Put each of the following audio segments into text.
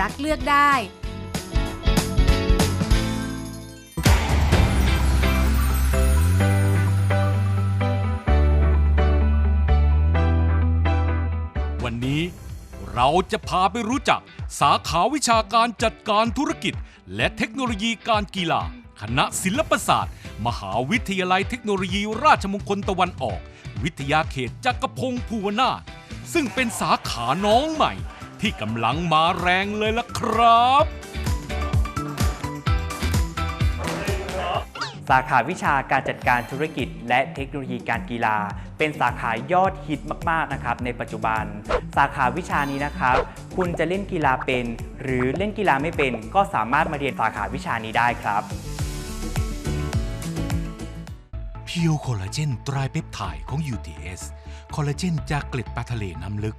รักเลือกได้ วันนี้เราจะพาไปรู้จัก สาขาวิชาการจัดการธุรกิจ และเทคโนโลยีการกีฬา คณะศิลปศาสตร์ มหาวิทยาลัยเทคโนโลยีราชมงคลตะวันออก วิทยาเขตจักรพงศ์ภูวนาถซึ่งเป็นสาขาน้องใหม่ ที่กำลังมาแรงเลยล่ะครับ สาขาวิชาการจัดการธุรกิจ และเทคโนโลยีการกีฬา เป็นสาขายอดฮิตมากๆนะครับในปัจจุบัน สาขาวิชานี้นะครับ คุณจะเล่นกีฬาเป็น หรือเล่นกีฬาไม่เป็น ก็สามารถมาเรียนสาขาวิชานี้ได้ครับเพียวคอลลาเจนไตรเปปไทด์ของ UTS คอลลาเจนจากเกล็ดปลาทะเลน้ำลึก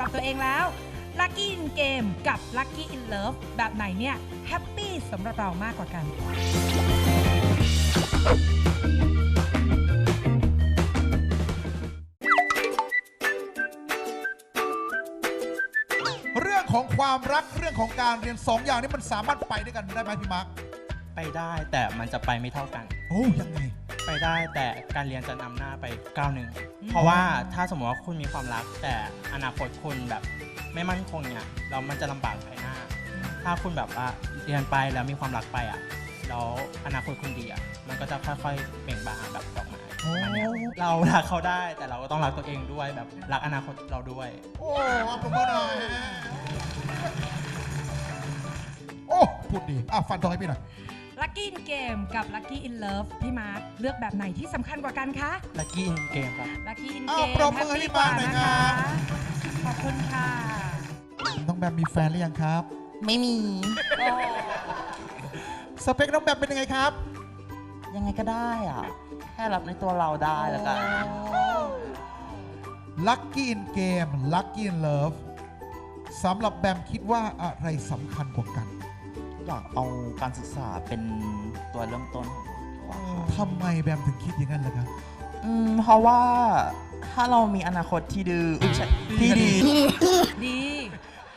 หรับตัวเองแล้ว Lucky in Game กับ Lucky in Love แบบไหนเนี่ยแฮปปี้สำหรับเรามากกว่ากันเรื่องของความรักเรื่องของการเรียนสองอย่างนี้มันสามารถไปด้วยกันได้ไหมพี่มาร์คไปได้แต่มันจะไปไม่เท่ากัน โอ้ยังไง ไปได้แต่การเรียนจะนำหน้าไปก้าวหนึ่ง เพราะว่าถ้าสมมติว่าคุณมีความรัก แต่อนาคตคุณแบบไม่มั่นคงเนี่ยเรามันจะลำบากภายหน้า ถ้าคุณแบบว่าเรียนไปแล้วมีความรักไปอะแล้วอนาคตคุณดีอะมันก็จะค่อยๆเบ่งบานแบบดอกไม้โอ้ประมาณเนี้ยเรารักเขาได้แต่เราก็ต้องรักตัวเองด้วยแบบรักอนาคตเราด้วย โอ้เอาปรบมือหน่อยโอ้ พูดดี อะ ฟันตรงให้พี่หน่อย Lucky in Game กับ Lucky in Love พี่มาร์คเลือกแบบไหนที่สำคัญกว่ากันคะลักกี้อินเกมครับ Lucky in อ้าว Game ปรบมือให้พี่มาร์คหน่อยครับ ขอบคุณค่ะน้องแบมมีแฟนหรือยังครับ ไม่มีสเปคน้องแบมเป็นยังไงครับ ยังไงก็ได้อะแค่รับในตัวเราได้แล้วกัน Lucky in Game Lucky in Love สำหรับแบมคิดว่าอะไรสำคัญกว่ากัน อยากเอาการศึกษาเป็นตัวเริ่มต้นดีกว่าค่ะ ทำไมแบมถึงคิดอย่างนั้นล่ะครับ อืมเพราะว่าถ้าเรามีอนาคตที่ดีอุ๊ยใช่ที่ดี ดี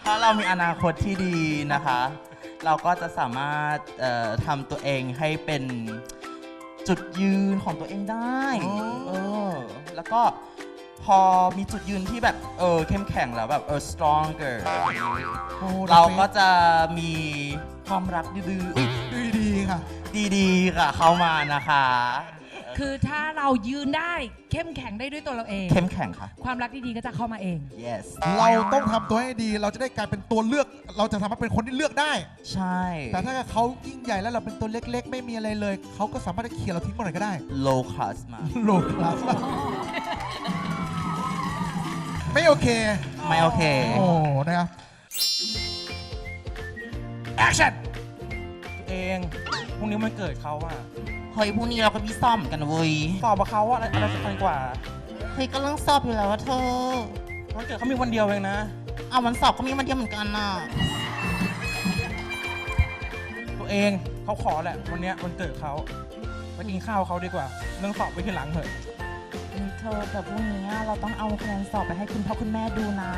ถ้าเรามีอนาคตที่ดีนะคะ เราก็จะสามารถเอ่อทำตัวเองให้เป็นจุดยืนของตัวเองได้ อ๋อ เออ แล้วก็ พอมีจุดยืนที่แบบเออเข้มแข็งแล้วแบบเออ stronger โอ้เราก็จะมีความรักดื้อๆอุ๊ยดีดีๆค่ะดีๆค่ะเข้ามานะคะ คือถ้าเรายืนได้เข้มแข็งได้ด้วยตัวเราเอง เข้มแข็งค่ะ ความรักดีๆก็จะเข้ามาเอง yes เราต้องทำตัวให้ดี เราจะได้กลายเป็นตัวเลือก เราจะสามารถเป็นคนที่เลือกได้ ใช่ แต่ถ้าเขายิ่งใหญ่แล้วเราเป็นตัวเล็ก ๆ ไม่มีอะไรเลย เขาก็สามารถจะเขี่ยเราทิ้งเมื่อไหร่ก็ได้ low class มาโลกคลาส ไม่โอเค ไม่โอเค โอ้นะครับ action ตัวเองพรุ่งนี้มันเกิดเขาอะเฮ้ยพรุ่งนี้เราก็มีซ่อมกันนะเว้ยตอบกับเขาว่าอะไรอะไรสำคัญกว่าเฮ้ยก็เรื่องสอบอยู่แล้วว่าเธอวันเกิดเขามีวันเดียวเองนะเอาวันสอบก็มีวันเดียวเหมือนกันน่ะตัวเองเขาขอแหละวันเนี้ยวันเกิดเขาไปกินข้าวเขาดีกว่าเรื่องสอบไปทีหลังเถอะนี่เธอแต่พรุ่งนี้เราต้องเอาคะแนนสอบไปให้คุณพ่อคุณแม่ดูนะ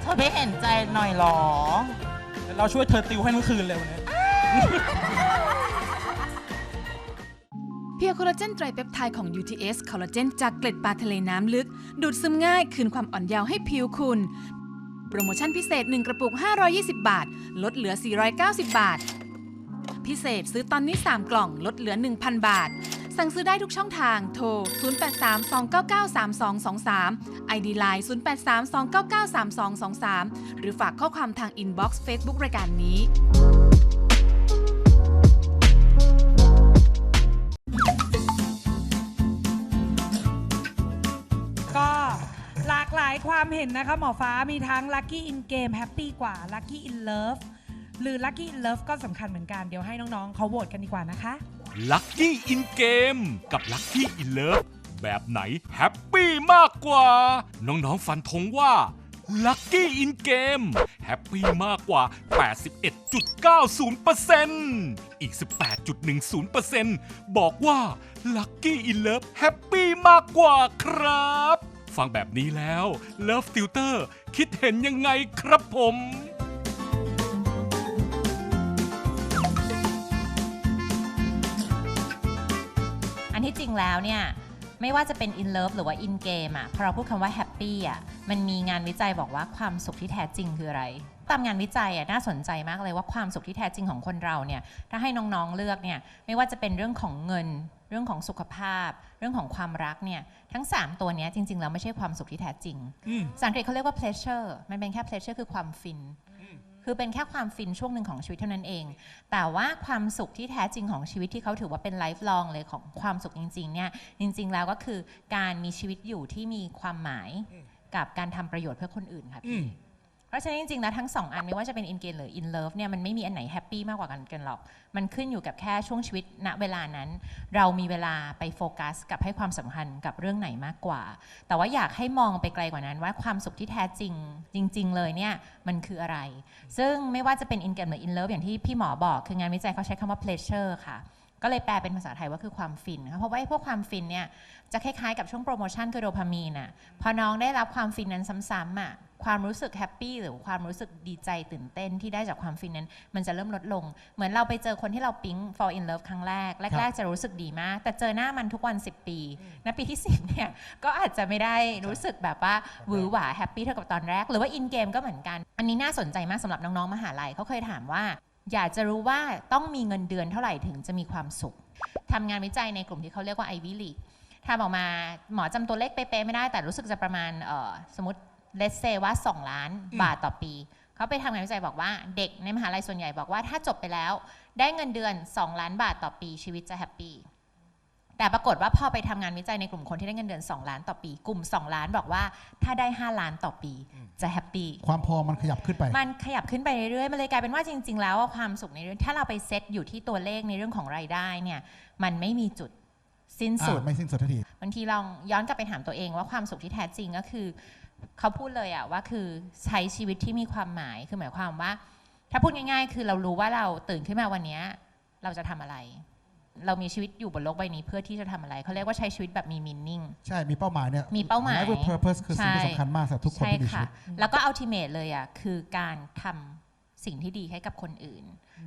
เธอไม่เห็นใจหน่อยเหรอเดี๋ยวเราช่วยเธอติวให้ทั้งคืนเลยวันนี้ เพียวคอลลาเจนไตรเปปไทด์ของ UTS คอลลาเจนจากเกล็ดปลาทะเลน้ำลึก ดูดซึมง่ายคืนความอ่อนเยาว์ให้ผิวคุณ โปรโมชั่นพิเศษ 1 กระปุก 520 บาท ลดเหลือ 490 บาท พิเศษซื้อตอนนี้ 3 กล่องลดเหลือ 1,000 บาท สั่งซื้อได้ทุกช่องทาง โทร 0832993223 ID Line 0832993223 หรือฝากข้อความทางอินบ็อกซ์เฟซบุ๊กรายการนี้ก็หลากหลายความเห็นนะคะหมอฟ้ามีทั้ง Lucky in Game Happy กว่า Lucky in Love หรือ Lucky in Love ก็สำคัญเหมือนกัน เดี๋ยวให้น้อง ๆ เขาโหวตกันดีกว่านะคะ ลัคกี้อินเกมกับลัคกี้อินเลิฟแบบไหนแฮปปี้มากกว่า น้องๆฟันธงว่าลัคกี้อินเกมแฮปปี้มากกว่า 81.90%อีก 18.10%บอกว่าลัคกี้อินเลิฟแฮปปี้มากกว่าครับ ฟังแบบนี้แล้วเลิฟฟิลเตอร์คิดเห็นยังไงครับผม ที่จริงแล้วเนี่ยไม่ว่าจะเป็น in love หรือว่า in game อะพอเราพูดคำว่า happy อะมันมีงานวิจัยบอกว่าความสุขที่แท้จริงคืออะไร ตามงานวิจัยอะน่าสนใจมากเลยว่าความสุขที่แท้จริงของคนเราเนี่ยถ้าให้น้องๆเลือกเนี่ยไม่ว่าจะเป็นเรื่องของเงิน เรื่องของสุขภาพ เรื่องของความรักเนี่ยทั้ง 3 ตัวเนี้ยจริงๆแล้วไม่ใช่ความสุขที่แท้จริงภาษาอังกฤษเขาเรียกว่า pleasure มันเป็นแค่ pleasure คือความฟิน คือเป็นแค่ความฟินช่วงหนึ่งของชีวิตเท่านั้นเอง แต่ว่าความสุขที่แท้จริงของชีวิตที่เขาถือว่าเป็นไลฟ์ลองเลยของความสุขจริงๆเนี่ยจริง ๆ แล้วก็คือการมีชีวิตอยู่ที่มีความหมายกับการทำประโยชน์เพื่อคนอื่นค่ะพี่ เพราะฉะนั้นจริงๆแล้วทั้งสองอันไม่ว่าจะเป็น in game หรือ in love เนี่ยมันไม่มีอันไหนแฮปปี้มากกว่ากันกันหรอก มันขึ้นอยู่กับแค่ช่วงชีวิตณเวลานั้น เรามีเวลาไปโฟกัส กับให้ความสำคัญกับเรื่องไหนมากกว่า แต่ว่าอยากให้มองไปไกลกว่านั้นว่าความสุขที่แท้จริง จริง ๆ เลยเนี่ยมันคืออะไร ซึ่งไม่ว่าจะเป็น in game หรือ in love อย่างที่พี่หมอบอก คืองานวิจัยเขาใช้คำว่า pleasure ค่ะก็เลยแปลเป็นภาษาไทยว่าคือความฟินนะคะเพราะว่าไอ้พวกความฟินเนี่ยจะคล้ายๆกับช่วงโปรโมชั่นคือโดพามีนอะพอน้องได้รับความฟินนั้นซ้ำๆอะ ความรู้สึกแฮปปี้หรือความรู้สึกดีใจตื่นเต้นที่ได้จากความฟินนั้น มันจะเริ่มลดลง เหมือนเราไปเจอคนที่เราปิ๊ง fall in love ครั้งแรก แรก ๆ จะรู้สึกดีมาก แต่เจอหน้ามันทุกวัน 10 ปีณปีที่ 10 เนี่ย ก็อาจจะไม่ได้รู้สึกแบบว่าหวือหวาแฮปปี้เท่ากับตอนแรก หรือว่า in game ก็เหมือนกัน อันนี้น่าสนใจมากสำหรับน้องๆมหาลัยเขาเคยถามว่า อยากจะรู้ว่าต้องมีเงินเดือนเท่าไหร่ถึงจะมีความสุขทำงานวิจัยในกลุ่มที่เขาเรียกว่า Ivy League ทำออกมาหมอจำตัวเลขเป๊ะๆไม่ได้แต่รู้สึกจะประมาณเอ่อสมมติ เลสเซว่า 2 ล้านบาทต่อปี เขาไปทำงานวิจัยบอกว่าเด็กในมหาลัยส่วนใหญ่บอกว่าถ้าจบไปแล้ว ได้เงินเดือน 2 ล้านบาทต่อปีชีวิตจะแฮปปี้แต่ปรากฏว่าพอไปทำงานวิจัยในกลุ่มคนที่ได้เงินเดือน 2 ล้านต่อปี กลุ่ม 2 ล้านบอกว่าถ้าได้ 5 ล้านต่อปีจะแฮปปี้ความพอมันขยับขึ้นไป มันขยับขึ้นไปเรื่อยๆมันเลยกลายเป็นว่าจริง ๆ แล้วอะความสุขในเรื่องถ้าเราไปเซตอยู่ที่ตัวเลขในเรื่องของรายได้เนี่ยมันไม่มีจุดสิ้นสุดอ่าไม่สิ้นสุดทันทีบางทีลองย้อนกลับไปถามตัวเองว่าความสุขที่แท้จริงก็คือ เขาพูดเลยอะว่าคือใช้ชีวิตที่มีความหมายคือหมายความว่า ถ้าพูดง่าย ๆ คือเรารู้ว่าเราตื่นขึ้นมาวันเนี้ยเราจะทำอะไร เรามีชีวิตอยู่บนโลกใบนี้เพื่อที่จะทำอะไรเขาเรียกว่าใช้ชีวิตแบบมี meaning ใช่มีเป้าหมายเนี่ยมีเป้าหมาย life with purpose คือสิ่งที่ใช่สำคัญมากสำหรับทุกคนใช่ที่มีชีค่ะวิตแล้วก็ ultimate เลยอะคือการทำ สิ่งที่ดีให้กับคนอื่น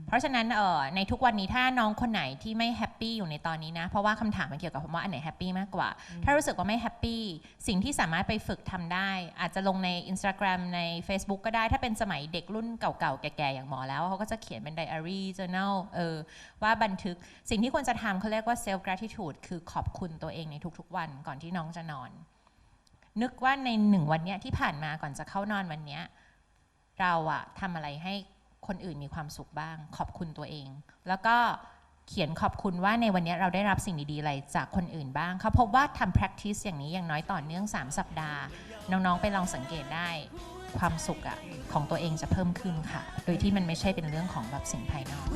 เพราะฉะนั้นเอ่อในทุกวันนี้ถ้าน้องคนไหนที่ไม่แฮปปี้อยู่ในตอนนี้นะ เพราะว่าคำถามมันเกี่ยวกับคำว่าอันไหนแฮปปี้มากกว่า ถ้ารู้สึกว่าไม่แฮปปี้สิ่งที่สามารถไปฝึกทำได้ อาจจะลงใน Instagram ใน Facebook ก็ได้ถ้าเป็นสมัยเด็กรุ่นเก่าๆ แก่ๆ อย่างหมอแล้วเขาก็จะเขียนเป็นไดอารี่ journal เออว่าบันทึกสิ่งที่ควรจะทำเขาเรียกว่า self gratitude คือขอบคุณตัวเองในทุกๆ วันก่อนที่น้องจะนอน นึกว่าในหนึ่งวันเนี้ยที่ผ่านมาก่อนจะเข้านอนวันเนี้ย เราอะทำอะไรให้คนอื่นมีความสุขบ้าง ขอบคุณตัวเอง แล้วก็เขียนขอบคุณว่าในวันนี้เราได้รับสิ่งดีๆอะไรจากคนอื่นบ้างเขาพบว่าทำ practice อย่างนี้อย่างน้อยต่อเนื่อง 3 สัปดาห์ น้องๆ ไปลองสังเกตได้ความสุขอะของตัวเองจะเพิ่มขึ้นค่ะ โดยที่มันไม่ใช่เป็นเรื่องของแบบสิ่งภายนอก